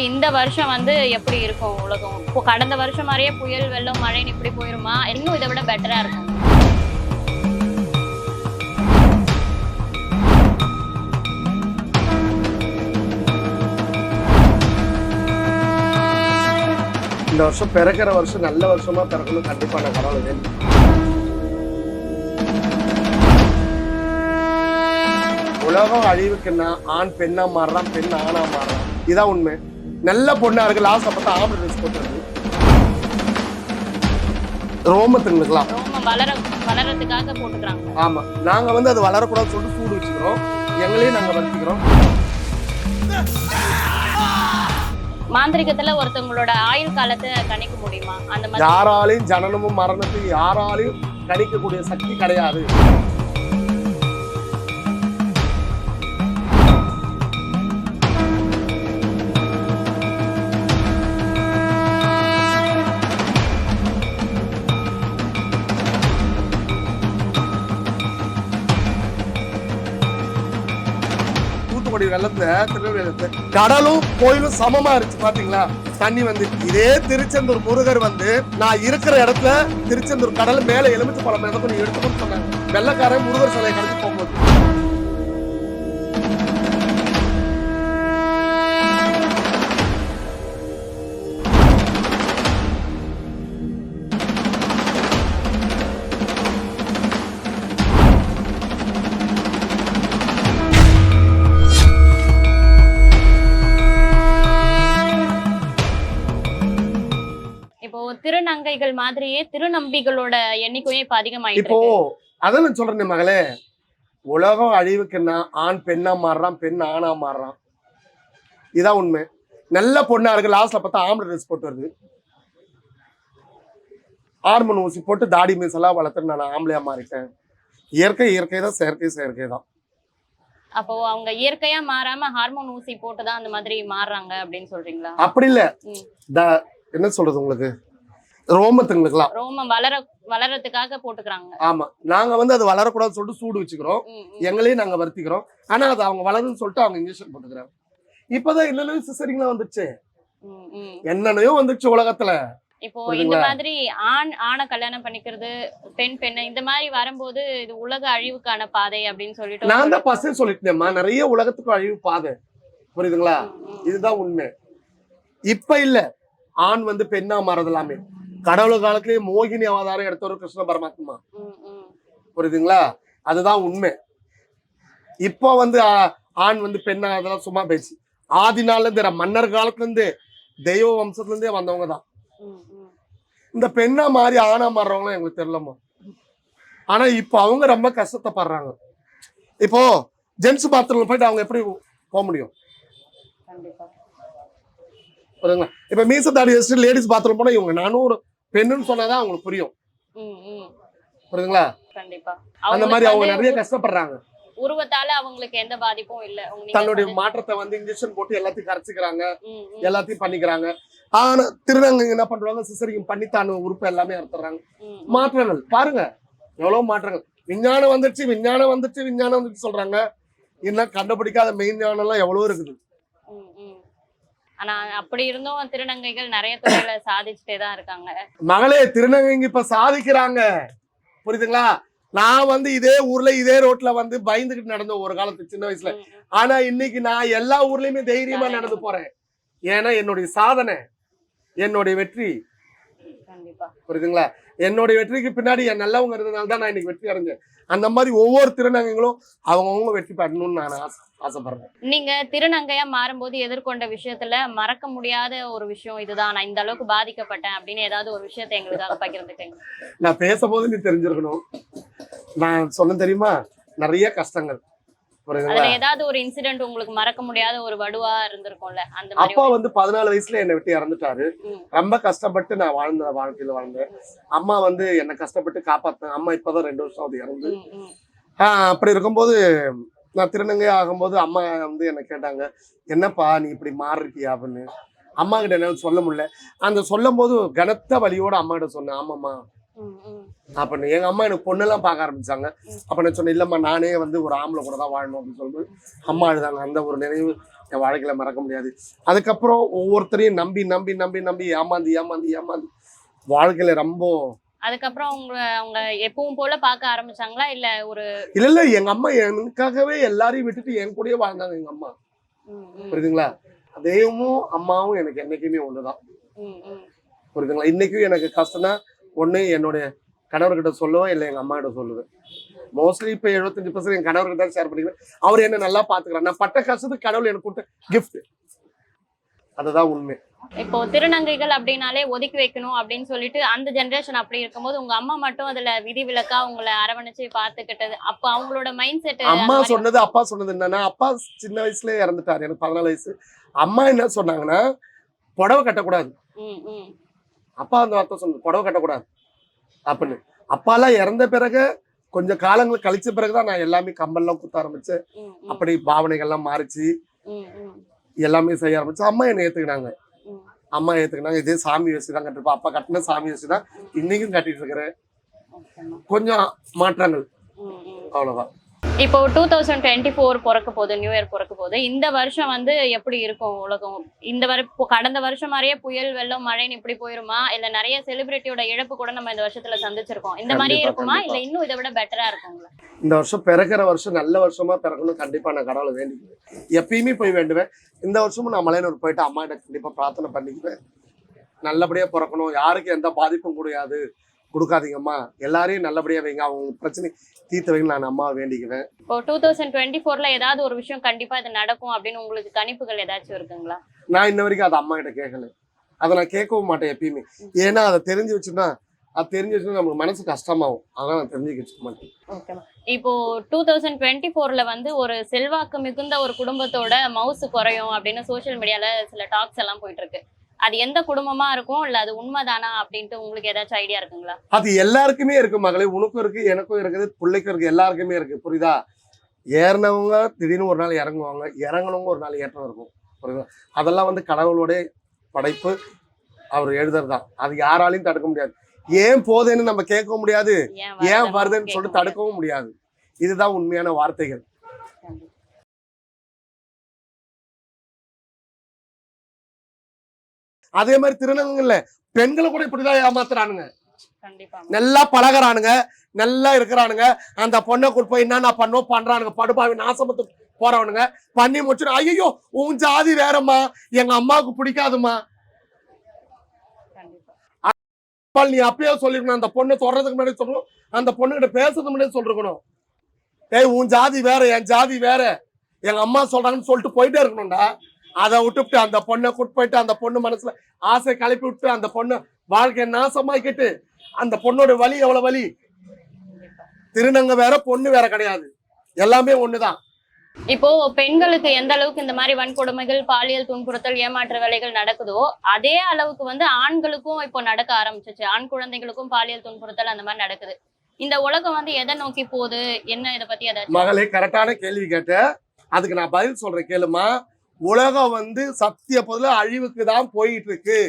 இந்த வருஷம் வந்து எப்படி இருக்கும் உலகம்? இப்போ கடந்த வருஷம் மாதிரியே புயல் வெள்ளம் மழைன்னு இப்படி போயிருமா? இன்னும் இதை விட பெட்டரா இருக்கும். இந்த வருஷம் பிறக்கிற வருஷம் நல்ல வருஷமா பிறக்கணும் கண்டிப்பா நான் கடவுள். உலகம் அழிவுக்குன்னா ஆண் பெண்ணா மாறுறான் பெண் ஆணா மாறுறான். இதான் உண்மை. நல்ல பொண்ணா இருக்கு லாஸ்ட் பார்த்தா ஆம்பளை ட்ரெஸ் போட்டுருக்கு. ரோமத்துங்களுக்குலாம் ரோமம் வளர வளரத்துக்காக போட்டுக்கிறாங்க. ஆமா. நாங்க வந்து அது வளரக்கூடாதுன்னு சொல்லிட்டு சூடு வச்சுக்கிறோம். எங்களையும் நாங்க வளர்த்திக்கிறோம். மாந்திரிகத்துல ஒருத்தவங்களோட ஆயுள் காலத்தை கணிக்க முடியுமா? அந்த மாதிரி யாராலையும் ஜனனமும் மரணத்தையும் யாராலையும் கணிக்கக்கூடிய சக்தி கிடையாது. வெள்ளத்துல திருநெல்வேலி கடலும் கோயிலும் சமமா இருந்துச்சு பாத்தீங்களா? தண்ணி வந்து இதே திருச்செந்தூர் முருகர் வந்து நான் இருக்கிற இடத்துல திருச்செந்தூர் கடல் மேல எலுமிச்சு பழம் மிதக்கும் நீ எடுத்துக்கணும்னு சொன்னாங்க வெள்ளக்காரன் முருகர் சிலையை கடந்து போகும்போது. திருநங்கைகள் மாதிரியே திருநம்பிகளோட எண்ணிக்கையும் இப்ப அதிகமாயிட்டு இப்போ. அதான் நான் சொல்றேன் மகளே. உலகம் அழிவுக்குன்னா ஆண் பெண்ணா மாறுறான் பெண் ஆணா மாறுறான். இதான் உண்மை. நல்ல பொண்ணா இருக்கு லாஸ்ட்ல பார்த்தா ஆம்பளை ட்ரெஸ் போட்டு வருது. ஹார்மோன் ஊசி போட்டு தாடி மீஸ் எல்லாம் வளர்த்து நான் ஆம்பளையா மாறிட்டேன். இயற்கை இயற்கை தான் செயற்கை செயற்கை தான். அப்போ அவங்க இயற்கையா மாறாம ஹார்மோன் ஊசி போட்டுதான் அந்த மாதிரி மாறுறாங்க அப்படின்னு சொல்றீங்களா? அப்படி இல்ல. என்ன சொல்றது உங்களுக்கு? ரோமத்துங்களுக்குலாம் ரோமம் வளர வளரத்துக்காக போட்டுக்கிறாங்க. ஆமா. நாங்க வந்து அது வளரக்கூடாதுன்னு சொல்லிட்டு சூடு வச்சுக்கிறோம். எங்களையும் நாங்க வருத்திக்கிறோம். ஆனா அது அவங்க வளருன்னு சொல்லிட்டு அவங்க இன்ஜெக்ஷன் போட்டுக்கிறாங்க. இப்பதான் என்னென்ன சிசரிங்களா வந்துச்சு. என்னென்னையோ வந்துச்சு உலகத்துல. இப்போ இந்த? மாதிரி ஆண் ஆணை கல்யாணம் பண்ணிக்கிறது பெண் பெண்ணை இந்த மாதிரி வரும்போது இது உலக அழிவுக்கான பாதை அப்படின்னு சொல்லிட்டு நான் தான் பசங்க சொல்லிட்டேன்மா நிறைய உலகத்துக்கு அழிவு பாதை. புரியுதுங்களா. இதுதான் உண்மை. இப்ப இல்ல. ஆண் வந்து பெண்ணா மாறது எல்லாமே கடவுள் காலத்திலேயே மோகினி அவதாரம் எடுத்தவர் கிருஷ்ண பரமாத்மா. புரியுதுங்களா? அதுதான் உண்மை. இப்போ வந்து ஆண் வந்து பெண்ணா அதெல்லாம் சும்மா பேச்சு ஆதி நாள்ல இருந்து மன்னர் காலத்துல இருந்து தெய்வ வம்சத்துல இருந்தே வந்தவங்க தான். இந்த பெண்ணா மாறி ஆணா மாறுறவங்களும் எங்களுக்கு தெரியலமா ஆனா இப்போ அவங்க ரொம்ப கஷ்டத்தைப்படுறாங்க. இப்போ ஜென்ஸ் பாத்ரூம்ல போயிட்டு அவங்க எப்படி போக முடியும்? புரியுதுங்களா? இப்ப மீச தாடி வச்சுட்டு லேடிஸ் பாத்ரூம் போனா இவங்க ஒரு பெண்ணுன்னு சொன்னாதான் அவங்களுக்கு புரியும். புரியுதுங்களா? கண்டிப்பா. அந்த மாதிரி அவங்க நிறைய கஷ்டப்படுறாங்க. உருவத்தால அவங்களுக்கு எந்த பாதிப்பும் இல்ல. தன்னுடைய. மாற்றத்தை வந்து இன்ஜெக்ஷன் போட்டு எல்லாத்தையும் கரைச்சிக்கிறாங்க. எல்லாத்தையும் பண்ணிக்கிறாங்க. ஆனா திருநங்கைங்க என்ன பண்றாங்க? சிசரியும் பண்ணி தான உறுப்பு எல்லாமே அறுத்துறாங்க. மாற்றங்கள். பாருங்க. எவ்வளவு மாற்றங்கள். விஞ்ஞானம் வந்துருச்சு விஞ்ஞானம் வந்துருச்சு விஞ்ஞானம் வந்துருச்சு சொல்றாங்க. இன்னும் கண்டுபிடிக்காத மெய்ஞானம் எல்லாம் எவ்வளவு இருக்குது. ஆனா அப்படி இருந்தும் திருநங்கைகள் நிறைய துறையில சாதிச்சுட்டே தான் இருக்காங்க. மகளே திருநங்கைங்க இப்ப சாதிக்கிறாங்க. புரியுதுங்களா? நான் வந்து இதே ஊர்ல இதே ரோட்ல வந்து பயந்துகிட்டு நடந்த ஒரு காலத்து சின்ன வயசுல. ஆனா இன்னைக்கு நான் எல்லா ஊர்லயுமே தைரியமா. நடந்து போறேன். ஏன்னா என்னுடைய சாதனை என்னுடைய வெற்றி புரியுதுங்களா? என்னுடைய வெற்றிக்கு பின்னாடி என் நல்லவங்க இருந்ததுனால தான் நான் இன்னைக்கு வெற்றி அடைஞ்சேன். அந்த மாதிரி ஒவ்வொரு திருநங்கைகளும் அவங்கவுங்க வெற்றி பெறணும்னு நான் ஆசை- ஆசைப்படுறேன். நீங்க திருநங்கையா மாறும்போது எதிர்கொண்ட விஷயத்துல மறக்க முடியாத ஒரு விஷயம் இதுதான். நான் இந்த அளவுக்கு பாதிக்கப்பட்டேன் அப்படின்னு ஏதாவது ஒரு விஷயத்தை எங்களுக்காக பகிர்ந்துக்கங்க. நான் பேசும்போது நீ தெரிஞ்சிருக்கணும். நான் சொன்ன தெரியுமா? நிறைய கஷ்டங்கள். அதுல ஏதாவது ஒரு இன்சிடென்ட் உங்களுக்கு மறக்க முடியாத ஒரு வடுவா இருந்திருக்கும்ல அந்த அப்பா வந்து பதினாலு வயசுல என்னை விட்டு இறந்துட்டாரு. ரொம்ப கஷ்டப்பட்டு நான் வாழ்ந்த வாழ்க்கையில வாழ்ந்தேன். அம்மா வந்து என்னை கஷ்டப்பட்டு காப்பாத்தினேன் அம்மா இப்பதான் ரெண்டு வருஷம் அது இறந்து. அப்படி இருக்கும்போது நான் திருநங்கை ஆகும்போது அம்மா வந்து என்ன கேட்டாங்க என்னப்பா நீ இப்படி மாறிருக்கியா? அப்படின்னு. அம்மா கிட்ட என்னால சொல்ல முடியல. அந்த சொல்லும் போது கனத்த வலியோட அம்மா கிட்ட சொன்னேன் ஆமாம்மா அப்படின்னு எங்க அம்மா எனக்கு பொண்ணெல்லாம் பார்க்க ஆரம்பிச்சாங்க. அப்ப நான் சொன்னேன் இல்லம்மா நானே வந்து ஒரு ஆம்பளை கூட தான் வாழணும் அப்படின்னு சொல்லும்போது அம்மா அழுதாங்க. அந்த ஒரு நினைவு என் வாழ்க்கையில மறக்க முடியாது. அதுக்கப்புறம் ஒவ்வொருத்தரையும் நம்பி நம்பி நம்பி நம்பி ஏமாந்து ஏமாந்து ஏமாந்து வாழ்க்கையில ரொம்ப அதுக்கப்புறம் உங்க அவங்க எப்பவும் போல பார்க்க ஆரம்பிச்சாங்களா? இல்ல ஒரு இல்ல இல்ல எங்க அம்மா எனக்காகவே எல்லாரையும் விட்டுட்டு என் கூடயே வாழ்ந்தாங்க எங்க அம்மா. புரியுதுங்களா? தெய்வமும் அம்மாவும் எனக்கு என்னைக்குமே ஒண்ணுதான். புரியுதுங்களா? இன்னைக்கும் எனக்கு கஷ்டம்னா ஒண்ணு என்னுடைய கணவர்கிட்ட சொல்லுவேன் இல்லை எங்க அம்மா கிட்ட சொல்லுவேன். மோஸ்ட்லி இப்போ எழுபத்தஞ்சு பர்சன்ட் என் கணவர்கிட்ட தான் ஷேர் பண்ணிக்கிறேன். அவர் என்ன நல்லா பாத்துக்கிறார். நான் பட்ட கஷ்டத்துக்கு கடவுள் எனக்கு கொடுத்த gift. அதுதான் உண்மை. இப்போ திருநங்கைகள் அப்படின்னாலே ஒதுக்கி வைக்கணும் அப்படின்னு சொல்லிட்டு அந்த ஜெனரேஷன் அப்படி இருக்கும்போது உங்க அம்மா மட்டும் அதுல விதிவிலக்கா உங்களை அரவணைச்சு பாத்துக்கிட்டது. அப்ப அவங்களோட மைண்ட் செட் அம்மா சொன்னது அப்பா சொன்னது என்னன்னா அப்பா சின்ன வயசுல இறந்துட்டாரு எனக்கு பதினாலு வயசு. அம்மா என்ன சொன்னாங்கன்னா புடவை கட்டக்கூடாது. அப்பா அந்த வார்த்தை சொன்னது புடவை கட்டக்கூடாது. அப்படின்னு. அப்பாலாம் இறந்த பிறகு கொஞ்சம் காலங்கள் கழிச்ச பிறகுதான் நான் எல்லாமே கம்பல்லாம் குத்த ஆரம்பிச்சேன் அப்படி பாவனைகள்லாம் மாறிச்சு. எல்லாமே செய்ய ஆரம்பிச்சு அம்மா என்னை ஏத்துக்கினாங்க. அம்மா ஏத்துக்கினாங்க இதே சாமி வச்சு தான் கட்டிருப்பா. அப்பா கட்டின சாமி வச்சு தான் இன்னைக்கும் கட்டிட்டு இருக்கிறேன். கொஞ்சம் மாற்றங்கள். அவ்வளவுதான். இப்போ டூ தௌசண்ட் டுவெண்ட்டி ஃபோர் பிறக்க போகுது நியூ இயர் பிறக்க போகுது. இந்த வருஷம் வந்து எப்படி இருக்கும் உலகம்? இந்த வர கடந்த வருஷம் மாதிரியே புயல் வெள்ளம் மழைன்னு இப்படி போயிருமா? இல்ல நிறைய செலிபிரிட்டியோட இழப்பு கூட நம்ம இந்த வருஷத்துல சந்திச்சிருக்கோம். இந்த மாதிரியே இருக்குமா. இல்ல இன்னும் இதை விட பெட்டரா இருக்குங்களா? இந்த வருஷம் பிறக்கிற வருஷம் நல்ல வருஷமா பிறக்கணும் கண்டிப்பா நான் கடவுளை வேண்டிக்குவேன் எப்பயுமே போய் வேண்டுவேன். இந்த வருஷமும் நான் மலையனூர் போயிட்டு அம்மா கிட்ட கண்டிப்பா பிரார்த்தனை பண்ணிக்குவேன். நல்லபடியா பிறக்கணும். யாருக்கும் எந்த பாதிப்பும் கிடையாது. கொடுக்காதீங்கம்மா. எல்லாரையும் நல்லபடியா வைங்க. அவங்க பிரச்சனை தீர்த்து வைங்க. நான் அம்மாவை வேண்டிக்குவேன். இப்போ டூ தௌசண்ட் டுவெண்ட்டி ஃபோர்ல ஏதாவது ஒரு விஷயம் கண்டிப்பா இது நடக்கும் அப்படின்னு உங்களுக்கு கணிப்புகள் ஏதாச்சும் இருக்குங்களா? நான் இன்ன வரைக்கும் அதை அம்மா கிட்ட கேட்கல. அதை நான் கேட்கவும் மாட்டேன் எப்பயுமே. ஏன்னா அதை தெரிஞ்சு வச்சுன்னா அது தெரிஞ்சு வச்சுன்னா நமக்கு மனசு கஷ்டமாகும். அதான் நான் தெரிஞ்சுக்க வச்சுக்க மாட்டேன். இப்போ டூ தௌசண்ட் டுவெண்ட்டி ஃபோர்ல வந்து ஒரு செல்வாக்கு மிகுந்த ஒரு குடும்பத்தோட மவுசு குறையும் அப்படின்னு சோஷியல் மீடியால சில டாக்ஸ் எல்லாம் போயிட்டு இருக்கு. அது எந்த குடும்பமா இருக்கும் இல்ல அது உண்மைதானா அப்படின்ட்டு உங்களுக்கு ஏதாச்சும் ஐடியா இருக்குங்களா? அது எல்லாருக்குமே இருக்கு மகளே. உனக்கும் இருக்கு எனக்கும் இருக்குது பிள்ளைக்கும் இருக்கு எல்லாருக்குமே இருக்கு. புரியுதா? ஏறினவங்க திடீர்னு ஒரு நாள் இறங்குவாங்க. இறங்கினவங்க ஒரு நாள் ஏற்றம் இருக்கும். புரியுதா? அதெல்லாம் வந்து கடவுளோட படைப்பு. அவர் எழுதுறது தான் அது யாராலையும் தடுக்க முடியாது. ஏன் போதேன்னு நம்ம கேட்கவும் முடியாது. ஏன் வருதுன்னு சொல்லிட்டு தடுக்கவும் முடியாது. இதுதான் உண்மையான வார்த்தைகள். அதே மாதிரி திருநங்கல்ல பெண்களை கூட இப்படிதான் ஏமாத்துறானுங்க. நல்லா பழகுறானுங்க. நல்லா இருக்கிறானுங்க. அந்த பொண்ணை கூட்டு போய் என்னென்ன பண்ணோம் பண்றானுங்க. படுபாவி நாசமத்து போறவனுங்க. பண்ணி முடிச்சுட்டு ஐயோ உன் ஜாதி வேறம்மா. எங்க அம்மாவுக்கு அப்பா, நீ அப்பயே சொல்லிருக்கணும். அந்த பொண்ணை தொடறதுக்கு முன்னாடி சொல்லணும். அந்த பொண்ணுகிட்ட பேசுறதுக்கு முன்னாடி சொல்லிருக்கணும். ஏய் உன் ஜாதி வேற என் ஜாதி வேற. எங்க அம்மா சொல்றாங்கன்னு சொல்லிட்டு போயிட்டே இருக்கணும்டா. அதை விட்டுவிட்டு அந்த பொண்ணை கூட்டு அந்த பொண்ணு மனசுல ஆசை கிளப்பி விட்டு அந்த பொண்ணு வாழ்க்கையை நாசமாக்கிட்டு அந்த பொண்ணோட வலி எவ்வளவு வலி? திருநங்க வேற பொண்ணு வேற கிடையாது. எல்லாமே ஒண்ணுதான். இப்போ பெண்களுக்கு எந்த அளவுக்கு இந்த மாதிரி வன்கொடுமைகள் பாலியல் துன்புறுத்தல் ஏமாற்று வேலைகள் நடக்குதோ அதே அளவுக்கு வந்து ஆண்களுக்கும் இப்போ நடக்க ஆரம்பிச்சிச்சு. ஆண் குழந்தைகளுக்கும் பாலியல் துன்புறுத்தல் அந்த மாதிரி நடக்குது. இந்த உலகம் வந்து எதை நோக்கி போகுது? என்ன இதை பத்தி ஏதாச்சும்? மகளே கரெக்டான கேள்வி கேட்ட அதுக்கு நான் பதில் சொல்றேன் கேளுமா உலகம் வந்து சத்திய பொதுல அழிவுக்கு தான் போயிட்டு இருக்கு.